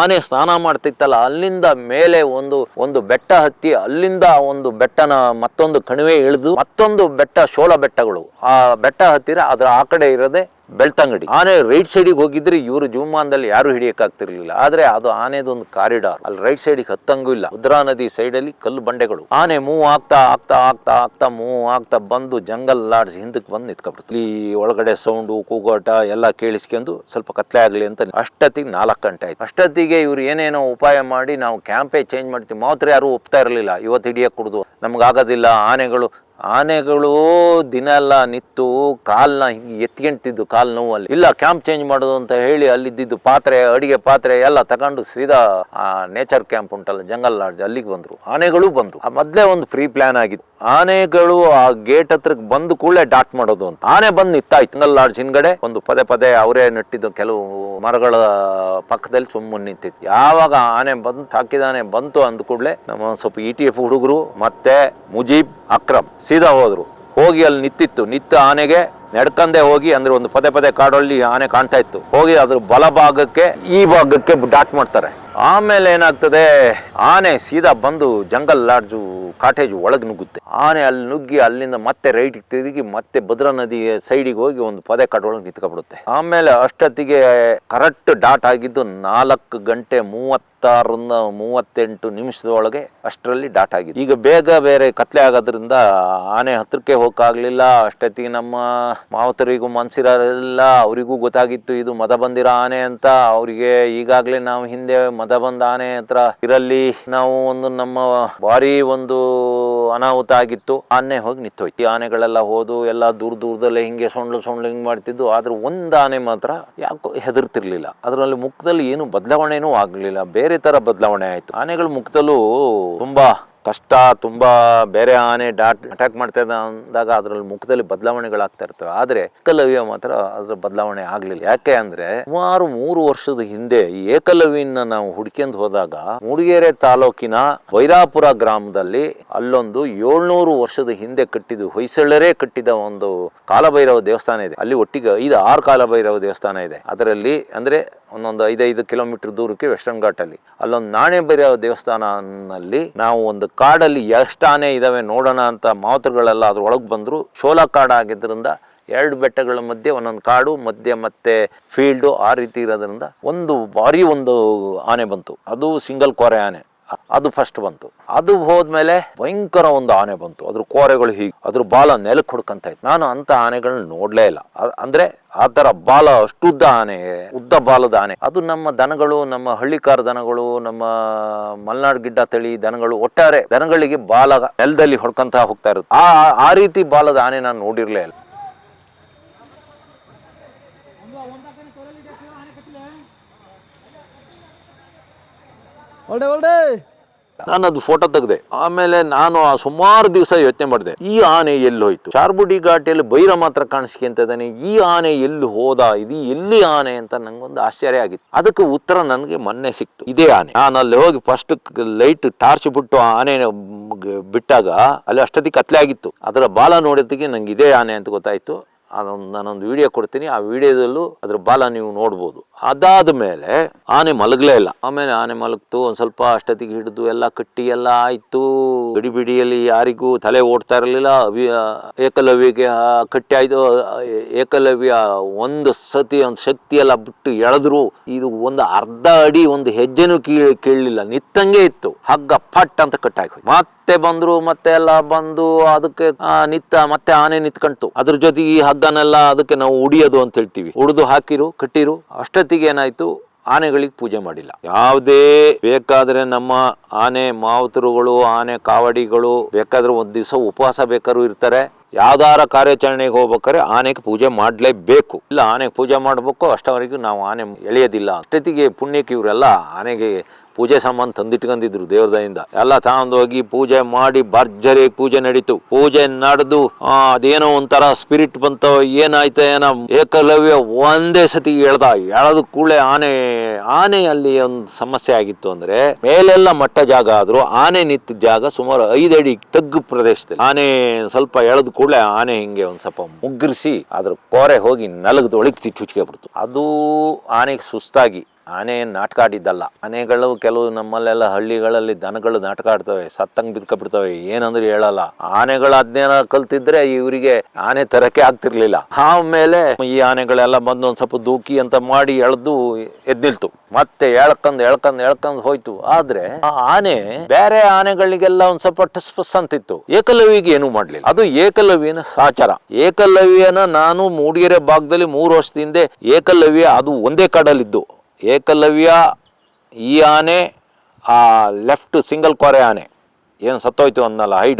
[SPEAKER 1] ಆನೆ ಸ್ನಾನ ಮಾಡ್ತಿತ್ತಲ್ಲ, ಅಲ್ಲಿಂದ ಮೇಲೆ ಒಂದು ಒಂದು ಬೆಟ್ಟ ಹತ್ತಿ ಅಲ್ಲಿಂದ ಒಂದು ಬೆಟ್ಟನ ಮತ್ತೊಂದು ಕಣಿವೆ ಇಳಿದು ಮತ್ತೊಂದು ಬೆಟ್ಟ, ಶೋಲ ಬೆಟ್ಟಗಳು. ಆ ಬೆಟ್ಟ ಹತ್ತಿರ ಅದರ ಆ ಕಡೆ ಇರೋದೆ ಬೆಳ್ತಂಗಡಿ. ಆನೆ ರೈಟ್ ಸೈಡಿಗೆ ಹೋಗಿದ್ರೆ ಇವರು ಜೀವಮಾನದಲ್ಲಿ ಯಾರು ಹಿಡಿಯಕ್ಕಾಗ್ತಿರ್ಲಿಲ್ಲ. ಆದ್ರೆ ಅದು ಆನೆದೊಂದು ಕಾರಿಡಾರ್. ಅಲ್ಲಿ ರೈಟ್ ಸೈಡಿಗೆ ಹತ್ತಂಗೂ ಇಲ್ಲ. ಉದ್ರಾ ನದಿ ಸೈಡಲ್ಲಿ ಕಲ್ಲು ಬಂಡೆಗಳು. ಆನೆ ಮೂವ್ ಆಗ್ತಾ ಆಗ್ತಾ ಆಗ್ತಾ ಆಗ್ತಾ ಮೂವ್ ಆಗ್ತಾ ಬಂದು ಜಂಗಲ್ ಲಾಡ್ಸ್ ಹಿಂದಕ್ಕೆ ಬಂದು ನಿಂತ್ಕೊಬಿಡ್ತು. ಈ ಒಳಗಡೆ ಸೌಂಡು, ಕೂಗಾಟ ಎಲ್ಲ ಕೇಳಿಸ್ಕೊಂಡು ಸ್ವಲ್ಪ ಕತ್ಲೆ ಆಗ್ಲಿ ಅಂತ ಅಷ್ಟೊತ್ತಿಗೆ ನಾಲ್ಕು ಗಂಟೆ ಆಯ್ತು. ಅಷ್ಟೊತ್ತಿಗೆ ಇವ್ರು ಏನೇನೋ ಉಪಾಯ ಮಾಡಿ ನಾವು ಕ್ಯಾಂಪೇ ಚೇಂಜ್ ಮಾಡ್ತೀವಿ. ಮಾತ್ರ ಯಾರು ಒಪ್ತಾ ಇರಲಿಲ್ಲ. ಇವತ್ತು ಹಿಡಿಯಕ್ಕೆ ಕುಡ್ದು. ನಮ್ಗಾಗೋದಿಲ್ಲ ಆನೆಗಳು ಆನೆಗಳು ದಿನ ಎಲ್ಲ ನಿತ್ತು ಕಾಲನ್ನ ಹಿಂಗೆ ಎತ್ಕೊಂತಿದ್ದು ಕಾಲ್ ನೋವಲ್ಲಿ. ಇಲ್ಲ ಕ್ಯಾಂಪ್ ಚೇಂಜ್ ಮಾಡೋದು ಅಂತ ಹೇಳಿ ಅಲ್ಲಿದ್ದಿದ್ದು ಪಾತ್ರೆ, ಅಡಿಗೆ ಪಾತ್ರೆ ಎಲ್ಲ ತಗೊಂಡು ಸೀದಾ ಆ ನೇಚರ್ ಕ್ಯಾಂಪ್ ಉಂಟಲ್ಲ ಜಂಗಲ್ ಲಾಡ್ಜ್ ಅಲ್ಲಿಗೆ ಬಂದರು. ಆನೆಗಳು ಬಂದು. ಮೊದ್ಲೇ ಒಂದು ಫ್ರೀ ಪ್ಲಾನ್ ಆಗಿತ್ತು. ಆನೆಗಳು ಆ ಗೇಟ್ ಹತ್ರಕ್ಕೆ ಬಂದು ಕೂಡಲೇ ಡಾಟ್ ಮಾಡೋದು ಅಂತ. ಆನೆ ಬಂದು ನಿತ್ತಾಯ್ತು ಜಂಗಲ್ ಲಾಡ್ಜ್ ಹಿಂದ್ಗಡೆ ಒಂದು ಪದೇ ಪದೇ ಅವರೇ ನೆಟ್ಟಿದ್ದು ಕೆಲವು ಮರಗಳ ಪಕ್ಕದಲ್ಲಿ ಸುಮ್ಮನೆ ನಿಂತಿತ್ತು. ಯಾವಾಗ ಆನೆ ಬಂದು ಹಾಕಿದಾನೆ ಬಂತು ಅಂದ ಕೂಡಲೇ ನಮ್ಮ ಸ್ವಲ್ಪ ಇ ಟಿ ಎಫ್ ಹುಡುಗರು ಮತ್ತೆ ಮುಜೀಬ್ ಅಕ್ರಮ್ ಸೀದಾ ಹೋದರು. ಹೋಗಿ ಅಲ್ಲಿ ನಿಂತಿತ್ತು. ನಿತ್ತ ಆನೆಗೆ ನಡ್ಕಂದೆ ಹೋಗಿ ಅಂದ್ರೆ ಒಂದು ಪದೇ ಪದೇ ಕಾಡಲ್ಲಿ ಆನೆ ಕಾಣ್ತಾ ಇತ್ತು. ಹೋಗಿ ಅದ್ರ ಬಲಭಾಗಕ್ಕೆ ಈ ಭಾಗಕ್ಕೆ ಡಾಟ್ ಮಾಡ್ತಾರೆ. ಆಮೇಲೆ ಏನಾಗ್ತದೆ? ಆನೆ ಸೀದಾ ಬಂದು ಜಂಗಲ್ ಲಾಡ್ಜು, ಕಾಟೇಜ್ ಒಳಗೆ ನುಗ್ಗುತ್ತೆ. ಆನೆ ಅಲ್ಲಿ ನುಗ್ಗಿ ಅಲ್ಲಿಂದ ಮತ್ತೆ ರೈಟ್ ತಿರುಗಿ ಮತ್ತೆ ಭದ್ರಾ ನದಿ ಸೈಡಿಗೆ ಹೋಗಿ ಒಂದು ಪದೇ ಕಾಡೊಳಗೆ ನಿಂತ್ಕೊಬಿಡುತ್ತೆ ಆಮೇಲೆ ಅಷ್ಟೊತ್ತಿಗೆ ಕರೆಕ್ಟ್ ಡಾಟ್ ಆಗಿದ್ದು ನಾಲ್ಕು ಗಂಟೆ ಮೂವತ್ತಾರರಿಂದ ಮೂವತ್ತೆಂಟು ನಿಮಿಷದೊಳಗೆ ಅಷ್ಟರಲ್ಲಿ ಡಾಟ್ ಆಗಿದೆ ಈಗ ಬೇಗ ಬೇರೆ ಕತ್ಲೆ ಆಗೋದ್ರಿಂದ ಆನೆ ಹತ್ತಿರಕ್ಕೆ ಹೋಗಕ್ಕಾಗ್ಲಿಲ್ಲ. ಅಷ್ಟೊತ್ತಿಗೆ ನಮ್ಮ ಮಾವತರಿಗೂ ಮನ್ಸಿರಲ್ಲ ಅವರಿಗೂ ಗೊತ್ತಾಗಿತ್ತು ಇದು ಮದ ಬಂದಿರ ಆನೆ ಅಂತ. ಅವರಿಗೆ ಈಗಾಗಲೇ ನಾವು ಹಿಂದೆ ಮದ ಬಂದ ಆನೆ ಹತ್ರ ಇರಲ್ಲಿ ನಾವು ಒಂದು ನಮ್ಮ ಭಾರಿ ಒಂದು ಅನಾಹುತ ಆಗಿತ್ತು. ಆನೆ ಹೋಗಿ ನಿಂತೋಯ್ತು. ಆನೆಗಳೆಲ್ಲ ಹೋದು, ಎಲ್ಲ ದೂರ ದೂರದಲ್ಲೇ ಹಿಂಗೆ ಸೊಂಡ್ಲು ಸೊಂಡ್ಲು ಹಿಂಗೆ ಮಾಡ್ತಿದ್ದು. ಆದ್ರೆ ಒಂದು ಆನೆ ಮಾತ್ರ ಯಾಕೋ ಹೆದರ್ತಿರ್ಲಿಲ್ಲ. ಅದರಲ್ಲಿ ಮುಖದಲ್ಲಿ ಏನು ಬದಲಾವಣೆನೂ ಆಗಲಿಲ್ಲ. ಬೇರೆ ತರ ಬದಲಾವಣೆ ಆಯಿತು. ಆನೆಗಳ ಮುಖದಲ್ಲೂ ತುಂಬಾ ಕಷ್ಟ ತುಂಬ ಬೇರೆ ಆನೆ ಡಾಟ್ ಅಟ್ಯಾಕ್ ಮಾಡ್ತಾ ಇದ್ದ ಅಂದಾಗ ಅದರಲ್ಲಿ ಮುಖದಲ್ಲಿ ಬದಲಾವಣೆಗಳಾಗ್ತಾ ಇರ್ತವೆ. ಆದ್ರೆ ಏಕಲವ್ಯ ಮಾತ್ರ ಅದ್ರ ಬದಲಾವಣೆ ಆಗಲಿಲ್ಲ. ಯಾಕೆ ಅಂದ್ರೆ ಸುಮಾರು ಮೂರು ವರ್ಷದ ಹಿಂದೆ ಈ ಏಕಲವ್ಯನ ನಾವು ಹುಡ್ಕೊಂಡು ಹೋದಾಗ ಮೂಡಿಗೆರೆ ತಾಲೂಕಿನ ವೈರಾಪುರ ಗ್ರಾಮದಲ್ಲಿ ಅಲ್ಲೊಂದು ಏಳ್ನೂರು ವರ್ಷದ ಹಿಂದೆ ಕಟ್ಟಿದ ಹೊಯ್ಸಳರೇ ಕಟ್ಟಿದ ಒಂದು ಕಾಲಭೈರವ ದೇವಸ್ಥಾನ ಇದೆ. ಅಲ್ಲಿ ಒಟ್ಟಿಗೆ ಐದು ಆರು ಕಾಲಭೈರವ ದೇವಸ್ಥಾನ ಇದೆ. ಅದರಲ್ಲಿ ಅಂದ್ರೆ ಒಂದೊಂದು ಐದೈದು ಕಿಲೋಮೀಟರ್ ದೂರಕ್ಕೆ ವೆಸ್ಟರ್ನ್ ಘಾಟಲ್ಲಿ ಅಲ್ಲೊಂದು ನಾಣೆ ಭೈರವ ದೇವಸ್ಥಾನದಲ್ಲಿ ನಾವು ಒಂದು ಕಾಡಲ್ಲಿ ಎಷ್ಟು ಆನೆ ಇದಾವೆ, ನೋಡೋಣ ಅಂತ ಮಾತುಗಳೆಲ್ಲ ಅದ್ರೊಳಗೆ ಬಂದ್ರು. ಶೋಲಾ ಕಾಡಾಗಿದ್ದರಿಂದ ಎರಡು ಬೆಟ್ಟಗಳ ಮಧ್ಯೆ ಒಂದೊಂದು ಕಾಡು, ಮಧ್ಯೆ ಮತ್ತೆ ಫೀಲ್ಡು ಆ ರೀತಿ ಇರೋದ್ರಿಂದ ಒಂದು ಭಾರಿ ಒಂದು ಆನೆ ಬಂತು. ಅದು ಸಿಂಗಲ್ ಕೊರೆ ಆನೆ. ಅದು ಫಸ್ಟ್ ಬಂತು. ಅದು ಹೋದ್ಮೇಲೆ ಭಯಂಕರ ಒಂದು ಆನೆ ಬಂತು. ಅದ್ರ ಕೋರೆಗಳು ಹೀಗೆ, ಅದ್ರ ಬಾಲ ನೆಲಕ್ಕೆ ಹೊಡ್ಕಂತ ಇತ್ತು. ನಾನು ಅಂತ ಆನೆಗಳನ್ನ ನೋಡ್ಲೇ ಇಲ್ಲ. ಅಂದ್ರೆ ಆ ತರ ಬಾಲ ಅಷ್ಟುದ್ದ ಆನೆ, ಉದ್ದ ಬಾಲದ ಆನೆ. ಅದು ನಮ್ಮ ದನಗಳು, ನಮ್ಮ ಹಳ್ಳಿಕಾರ ದನಗಳು, ನಮ್ಮ ಮಲ್ನಾಡ್ ಗಿಡ್ಡ ತಳಿ ದನಗಳು ಒಟ್ಟಾರೆ ದನಗಳಿಗೆ ಬಾಲ ನೆಲದಲ್ಲಿ ಹೊಡ್ಕಂತ ಹೋಗ್ತಾ ಇರುತ್ತೆ ಆ ಆ ರೀತಿ ಬಾಲದ ಆನೆ ನಾನು ನೋಡಿರ್ಲೇ ಇಲ್ಲ.
[SPEAKER 2] ಒಳ್ಳೆ ಒಳ್ಳೆ
[SPEAKER 1] ನಾನು ಅದು ಫೋಟೋ ತೆಗೆದೆ. ಆಮೇಲೆ ನಾನು ಆ ಸುಮಾರು ದಿವಸ ಯೋಚನೆ ಮಾಡಿದೆ. ಈ ಆನೆ ಎಲ್ಲಿ ಹೋಯ್ತು? ಚಾರ್ಬುಡಿ ಘಾಟಿಯಲ್ಲಿ ಬೈರ ಮಾತ್ರ ಕಾಣಿಸ್ಕೊಂತಿದ್ದಾನೆ ಈ ಆನೆ ಎಲ್ಲಿ ಹೋದ? ಇದು ಎಲ್ಲಿ ಆನೆ ಅಂತ ನಂಗೊಂದು ಆಶ್ಚರ್ಯ ಆಗಿತ್ತು. ಅದಕ್ಕೆ ಉತ್ತರ ನನಗೆ ಮೊನ್ನೆ ಸಿಕ್ತು. ಇದೇ ಆನೆ. ನಾನು ಅಲ್ಲಿ ಹೋಗಿ ಫಸ್ಟ್ ಲೈಟ್ ಟಾರ್ಚ್ ಬಿಟ್ಟು ಆನೆ ಬಿಟ್ಟಾಗ ಅಲ್ಲಿ ಅಷ್ಟೊತ್ತಿಗೆ ಕತ್ಲೆ ಆಗಿತ್ತು. ಅದರ ಬಾಲ ನೋಡಿದ್ದಕ್ಕೆ ನಂಗೆ ಇದೇ ಆನೆ ಅಂತ ಗೊತ್ತಾಯ್ತು. ಅದೊಂದು ನಾನೊಂದು ವಿಡಿಯೋ ಕೊಡ್ತೀನಿ. ಆ ವಿಡಿಯೋದಲ್ಲೂ ಅದ್ರ ಬಾಲ ನೀವು ನೋಡ್ಬೋದು. ಅದಾದ ಮೇಲೆ ಆನೆ ಮಲಗಲೇ ಇಲ್ಲ. ಆಮೇಲೆ ಆನೆ ಮಲಗ್ತು, ಒಂದು ಸ್ವಲ್ಪ ಅಷ್ಟೊತ್ತಿಗೆ ಹಿಡಿದು ಎಲ್ಲ ಕಟ್ಟಿ ಎಲ್ಲ ಆಯಿತು. ಬಿಡಿ ಬಿಡಿಯಲ್ಲಿ ಯಾರಿಗೂ ತಲೆ ಓಡ್ತಾ ಇರಲಿಲ್ಲ. ಅವಿ ಏಕಲವ್ಯಗೆ ಕಟ್ಟಿ ಆಯಿತು. ಏಕಲವ್ಯ ಒಂದು ಸತಿ ಒಂದು ಶಕ್ತಿಯೆಲ್ಲ ಬಿಟ್ಟು ಎಳೆದ್ರು. ಇದು ಒಂದು ಅರ್ಧ ಅಡಿ ಒಂದು ಹೆಜ್ಜೆನೂ ಕೀಳ್ ಕೇಳಲಿಲ್ಲ. ನಿತ್ತಂಗೆ ಇತ್ತು. ಹಗ್ಗ ಪಟ್ ಅಂತ ಕಟ್ಟಾಕಿ ಮತ್ತೆ ಬಂದ್ರು, ಮತ್ತೆ ಎಲ್ಲ ಬಂದು, ಅದಕ್ಕೆ ನಿತ್ತ ಮತ್ತೆ ಆನೆ ನಿತ್ಕಂತು ಅದ್ರ ಜೊತೆಗೆ ಈ ಹಗ್ಗನೆಲ್ಲ ಅದಕ್ಕೆ ನಾವು ಉಡಿಯೋದು ಅಂತ ಹೇಳ್ತೀವಿ. ಉಡಿದು ಹಾಕಿರು, ಕಟ್ಟಿರು, ಅಷ್ಟೊತ್ತಿಗೆ ಏನಾಯ್ತು? ಆನೆಗಳಿಗೆ ಪೂಜೆ ಮಾಡಿಲ್ಲ. ಯಾವುದೇ ಬೇಕಾದ್ರೆ ನಮ್ಮ ಆನೆ ಮಾವುತರುಗಳು, ಆನೆ ಕಾವಡಿಗಳು, ಬೇಕಾದ್ರೆ ಒಂದ್ ದಿವಸ ಉಪವಾಸ ಬೇಕಾದ್ರೂ ಇರ್ತಾರೆ. ಯಾವ್ದಾರ ಕಾರ್ಯಾಚರಣೆಗೆ ಹೋಗ್ಬೇಕಾದ್ರೆ ಆನೆಗೆ ಪೂಜೆ ಮಾಡಲೇಬೇಕು. ಇಲ್ಲ, ಆನೆಗೆ ಪೂಜೆ ಮಾಡ್ಬೇಕು, ಅಷ್ಟವರೆಗೂ ನಾವು ಆನೆ ಎಳೆಯೋದಿಲ್ಲ. ಅಷ್ಟೊತ್ತಿಗೆ ಪುಣ್ಯಕ್ಕೆ ಇವರೆಲ್ಲ ಆನೆಗೆ ಪೂಜೆ ಸಾಮಾನು ತಂದಿಟ್ಕೊಂಡಿದ್ರು ದೇವ್ರ ದಯಿಂದ ಎಲ್ಲ ತಗೊಂಡೋಗಿ ಪೂಜೆ ಮಾಡಿ ಭರ್ಜರಿ ಪೂಜೆ ನಡೀತು. ಪೂಜೆ ನಡೆದು ಅದೇನೋ ಒಂಥರ ಸ್ಪಿರಿಟ್ ಬಂತೋ, ಏನಾಯ್ತ ಏನೋ ಏಕಲವ್ಯ ಒಂದೇ ಸತಿ ಎಳ್ದ ಎಳೆದ ಕೂಡಲೇ ಆನೆ ಆನೆ ಅಲ್ಲಿ ಒಂದು ಸಮಸ್ಯೆ ಆಗಿತ್ತು ಅಂದ್ರೆ, ಮೇಲೆಲ್ಲ ಮಟ್ಟ ಜಾಗ ಆದ್ರೂ ಆನೆ ನಿಂತ ಜಾಗ ಸುಮಾರು ಐದಡಿ ತಗ್ಗು ಪ್ರದೇಶದಲ್ಲಿ. ಆನೆ ಸ್ವಲ್ಪ ಎಳೆದ ಕೂಡಲೇ ಆನೆ ಹಿಂಗೆ ಒಂದ್ ಸ್ವಲ್ಪ ಮುಗ್ಗರಿಸಿ, ಅದ್ರ ಕೋರೆ ಹೋಗಿ ನೆಲಗದ ಒಳಗೆ ಚುಚ್ಕೆ ಬಿಡ್ತು. ಅದು ಆನೆಗೆ ಸುಸ್ತಾಗಿ ಆನೆ ನಾಟಕ ಆಡಿದ್ದಲ್ಲ ಆನೆಗಳು ಕೆಲವು ನಮ್ಮಲ್ಲೆಲ್ಲ ಹಳ್ಳಿಗಳಲ್ಲಿ ದನಗಳು ನಾಟಕ ಆಡ್ತವೆ ಸತ್ತಂಗ್ ಬಿದ್ಕೊಬಿಡ್ತವೆ ಏನಂದ್ರೆ ಹೇಳಲ್ಲ. ಆನೆಗಳು ಅಜ್ಞಾನ ಕಲ್ತಿದ್ರೆ ಇವರಿಗೆ ಆನೆ ತರಕ್ಕೆ ಆಗ್ತಿರ್ಲಿಲ್ಲ. ಆಮೇಲೆ ಈ ಆನೆಗಳೆಲ್ಲ ಬಂದು ಒಂದ್ ಸ್ವಲ್ಪ ದೂಕಿ ಅಂತ ಮಾಡಿ ಎಳ್ದು ಎದ್ದಿಲ್ತು. ಮತ್ತೆ ಎಳ್ಕಂದ್ ಎಳ್ಕಂದ್ ಎಳ್ಕಂದ್ ಹೋಯ್ತು. ಆದ್ರೆ ಆ ಆನೆ ಬೇರೆ ಆನೆಗಳಿಗೆಲ್ಲ ಒಂದ್ ಸ್ವಲ್ಪ ಟಸ್ ಪಸ್ ಅಂತಿತ್ತು. ಏಕಲವ್ಯಗೆ ಏನು ಮಾಡ್ಲಿಲ್ಲ. ಅದು ಏಕಲವ್ಯನ ಸಾಚಾರ. ಏಕಲವ್ಯನ ನಾನು ಮೂಡಿಗೆರೆ ಭಾಗದಲ್ಲಿ ಮೂರು ವರ್ಷದಿಂದ ಏಕಲವ್ಯ ಅದು ಒಂದೇ ಕಾಡಲ್ಲಿದ್ದು. ಏಕಲವ್ಯ ಈ ಆನೆ ಆ ಲೆಫ್ಟ್ ಸಿಂಗಲ್ ಕೊರೆ ಆನೆ. ಏನು ಸತ್ತೋಯ್ತು ಅನ್ನಲ್ಲ ಹೈ